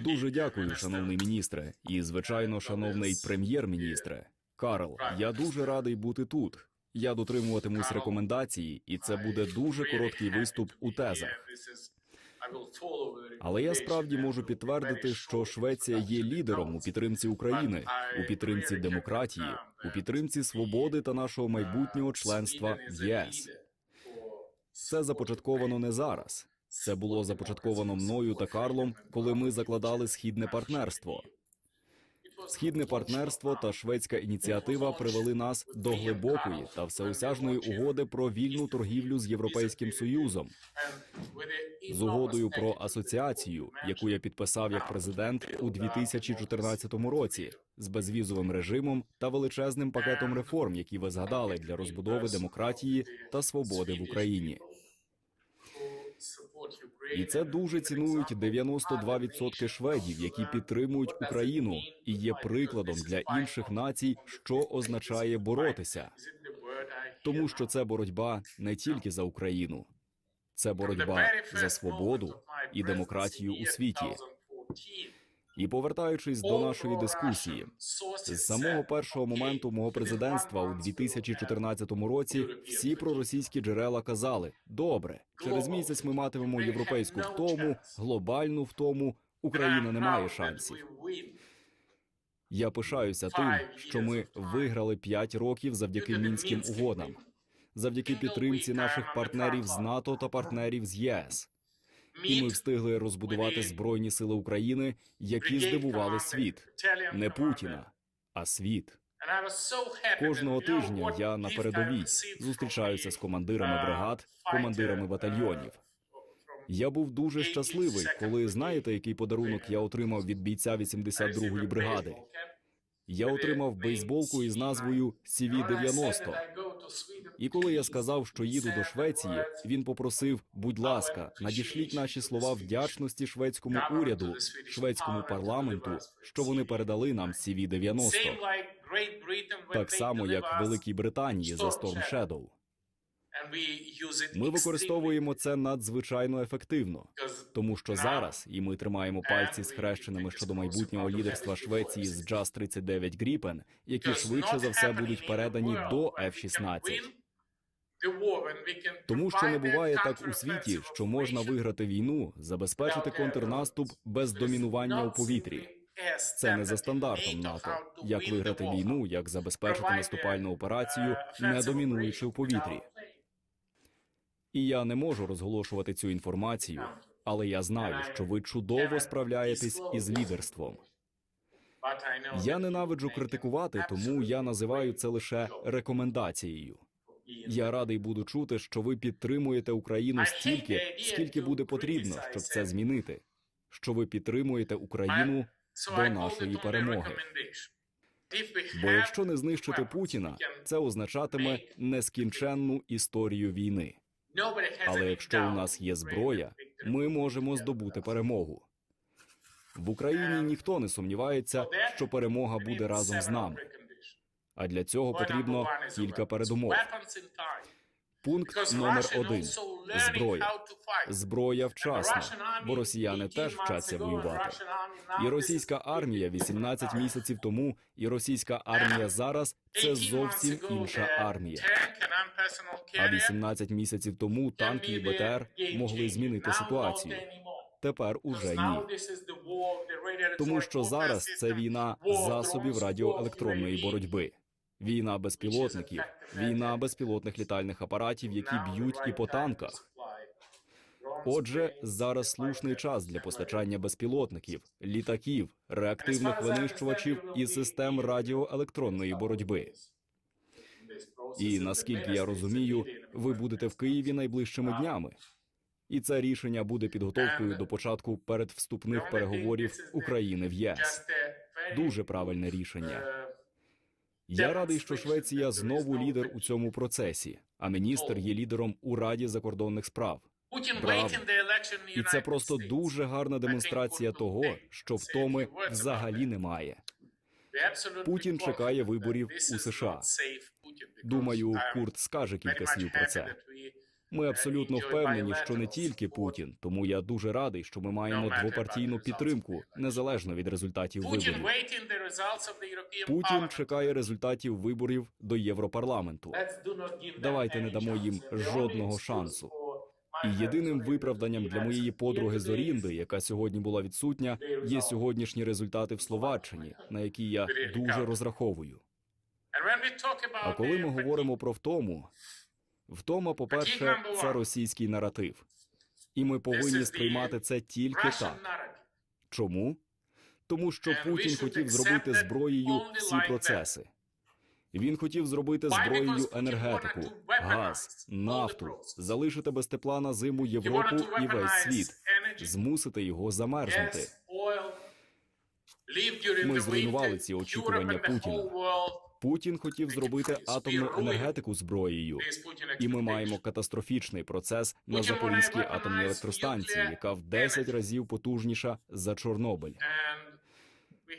Дуже дякую, шановний міністре, і звичайно, шановний прем'єр-міністре. Карл, я дуже радий бути тут. Я дотримуватимусь рекомендації, і це буде дуже короткий виступ у тезах. Але я справді можу підтвердити, що Швеція є лідером у підтримці України, у підтримці демократії, у підтримці свободи та нашого майбутнього членства в ЄС. Це започатковано не зараз. Це було започатковано мною та Карлом, коли ми закладали східне партнерство. Східне партнерство та шведська ініціатива привели нас до глибокої та всеосяжної угоди про вільну торгівлю з Європейським Союзом, з угодою про асоціацію, яку я підписав як президент у 2014 році, з безвізовим режимом та величезним пакетом реформ, які ви згадали для розбудови демократії та свободи в Україні. І це дуже цінують 92% шведів, які підтримують Україну і є прикладом для інших націй, що означає боротися, тому що це боротьба не тільки за Україну, це боротьба за свободу і демократію у світі. І повертаючись до нашої дискусії, з самого першого моменту мого президентства у 2014 році всі проросійські джерела казали: добре, через місяць ми матимемо європейську втому, глобальну втому. Україна не має шансів. Я пишаюся тим, що ми виграли 5 років завдяки мінським угодам, завдяки підтримці наших партнерів з НАТО та партнерів з ЄС. І ми встигли розбудувати збройні сили України, які здивували світ, не Путіна, а світ. Кожного тижня я на передовій зустрічаюся з командирами бригад, командирами батальйонів. Я був дуже щасливий, коли знаєте, який подарунок я отримав від бійця 82-ї бригади. Я отримав бейсболку із назвою CV-90. І коли я сказав, що їду до Швеції, він попросив: будь ласка, надішліть наші слова вдячності шведському уряду, шведському парламенту, що вони передали нам CV-90. Так само, як в Великій Британії за Storm Shadow. Ми використовуємо це надзвичайно ефективно, тому що зараз, і ми тримаємо пальці схрещеними щодо майбутнього лідерства Швеції з Jazz 39 Gripen, які швидше за все будуть передані до F-16. Тому що не буває так у світі, що можна виграти війну, забезпечити контрнаступ без домінування у повітрі. Це не за стандартом НАТО. Як виграти війну, як забезпечити наступальну операцію, не домінуючи в повітрі. І я не можу розголошувати цю інформацію, але я знаю, що ви чудово справляєтесь із лідерством. Я ненавиджу критикувати, тому я називаю це лише рекомендацією. Я радий буду чути, що ви підтримуєте Україну стільки, скільки буде потрібно, щоб це змінити. Що ви підтримуєте Україну до нашої перемоги. Бо якщо не знищити Путіна, це означатиме нескінченну історію війни. Але якщо у нас є зброя, ми можемо здобути перемогу. В Україні ніхто не сумнівається, що перемога буде разом з нами. А для цього потрібно кілька передумов. Пункт номер один зброя. Зброя вчасно, бо росіяни теж вчаться воювати. І російська армія 18 місяців тому, і російська армія зараз це зовсім інша армія. А 18 місяців тому танки і БТР могли змінити ситуацію. Тепер уже ні. Тому що зараз це війна засобів радіоелектронної боротьби. Війна безпілотників, війна безпілотних літальних апаратів, які б'ють і по танках. Отже, зараз слушний час для постачання безпілотників, літаків, реактивних винищувачів і систем радіоелектронної боротьби. І наскільки я розумію, ви будете в Києві найближчими днями. І це рішення буде підготовкою до початку передвступних переговорів України в ЄС. Дуже правильне рішення. Я радий, що Швеція знову лідер у цьому процесі, а міністр є лідером у Раді закордонних справ. Браво. І це просто дуже гарна демонстрація того, що втоми взагалі немає. Путін чекає виборів у США. Думаю, Курт скаже кілька слів про це. Ми абсолютно впевнені, що не тільки Путін, тому я дуже радий, що ми маємо двопартійну підтримку незалежно від результатів виборів. Путін чекає результатів виборів до Європарламенту. Давайте не дамо їм жодного шансу. І єдиним виправданням для моєї подруги Зорінди, яка сьогодні була відсутня, є сьогоднішні результати в Словаччині, на які я дуже розраховую. А коли ми говоримо про втому, втома, по-перше, це російський наратив, і ми повинні сприймати це тільки так. Чому? Тому що Путін хотів зробити зброєю всі процеси. Він хотів зробити зброєю енергетику, газ, нафту, залишити без тепла на зиму Європу і весь світ, змусити його замерзнути. Ми зруйнували ці очікування Путіна. Путін хотів зробити атомну енергетику зброєю, і ми маємо катастрофічний процес на Запорізькій атомній електростанції, яка в 10 разів потужніша за Чорнобиль.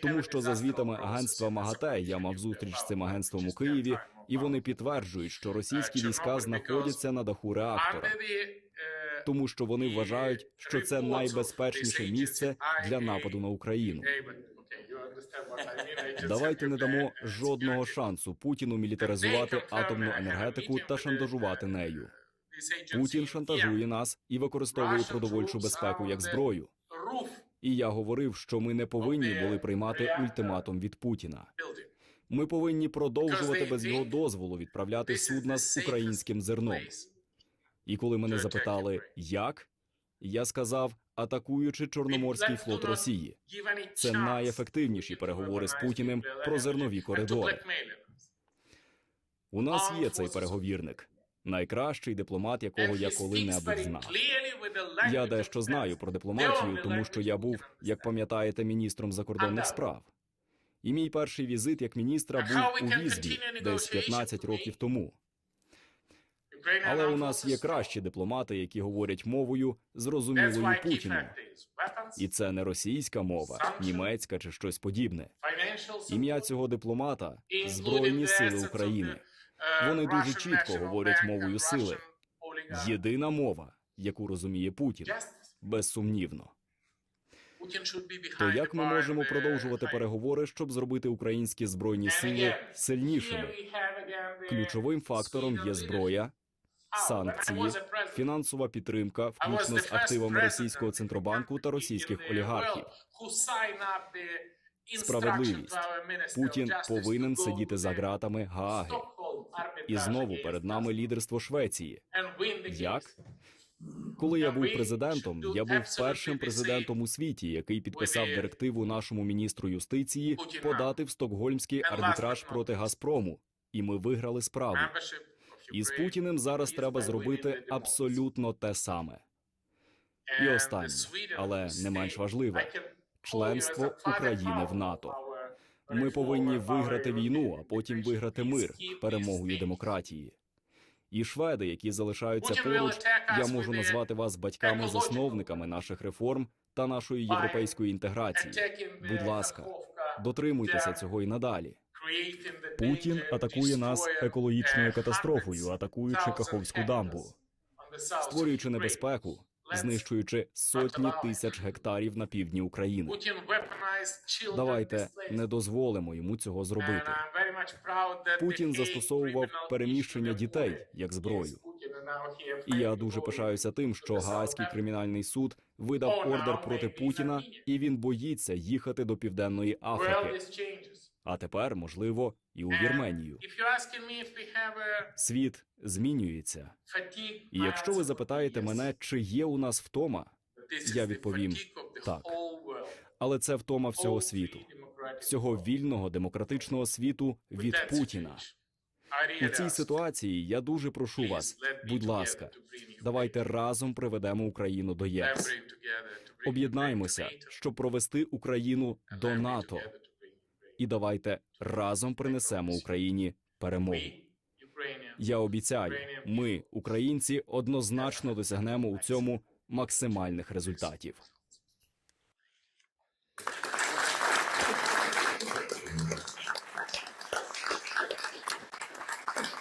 Тому що за звітами агентства МАГАТЕ я мав зустріч з цим агентством у Києві, і вони підтверджують, що російські війська знаходяться на даху реактора, тому що вони вважають, що це найбезпечніше місце для нападу на Україну. Давайте не дамо жодного шансу Путіну мілітаризувати атомну енергетику та шантажувати нею. Путін шантажує нас і використовує продовольчу безпеку як зброю. І я говорив, що ми не повинні були приймати ультиматум від Путіна. Ми повинні продовжувати без його дозволу відправляти судна з українським зерном. І коли мене запитали, як я сказав, атакуючи Чорноморський флот Росії. Це найефективніші переговори з Путіним про зернові коридори. У нас є цей переговірник, найкращий дипломат, якого я коли-небудь знав. Я дещо знаю про дипломатію, тому що я був, як пам'ятаєте, міністром закордонних справ. І мій перший візит як міністра був у Візбі десь 15 років тому. Але у нас є кращі дипломати, які говорять мовою, зрозумілою Путіну. І це не російська мова, німецька чи щось подібне. Ім'я цього дипломата Збройні Сили України. Вони дуже чітко говорять мовою сили. Єдина мова, яку розуміє Путін, безсумнівно. То як ми можемо продовжувати переговори, щоб зробити українські збройні сили сильнішими? Ключовим фактором є зброя, санкції, фінансова підтримка, включно з активами російського центробанку та російських олігархів. Справедливість. Путін повинен сидіти за ґратами Гааги. І знову перед нами лідерство Швеції. Як? Коли я був президентом, я був першим президентом у світі, який підписав директиву нашому міністру юстиції подати в стокгольмський арбітраж проти Газпрому, і ми виграли справу. І з Путіним зараз треба зробити абсолютно те саме. І останнє, але не менш важливе членство України в НАТО. Ми повинні виграти війну, а потім виграти мир перемогою демократії. І шведи, які залишаються поруч, я можу назвати вас батьками-засновниками наших реформ та нашої європейської інтеграції. Будь ласка, дотримуйтеся цього і надалі. Путін атакує нас екологічною катастрофою, атакуючи Каховську дамбу, створюючи небезпеку, знищуючи сотні тисяч гектарів на півдні України. Давайте не дозволимо йому цього зробити. Путін застосовував переміщення дітей як зброю. І я дуже пишаюся тим, що Гаазький кримінальний суд видав ордер проти Путіна, і він боїться їхати до південної Африки. А тепер, можливо, і у Вірменію. Світ змінюється. І якщо ви запитаєте мене, чи є у нас втома, я відповім так. але це втома всього світу, всього вільного демократичного світу від Путіна. У цій ситуації я дуже прошу вас, будь ласка, давайте разом приведемо Україну до ЄС. Об'єднаємося, щоб провести Україну до НАТО, і давайте разом принесемо Україні перемогу. Я обіцяю, ми, українці, однозначно досягнемо у цьому максимальних результатів.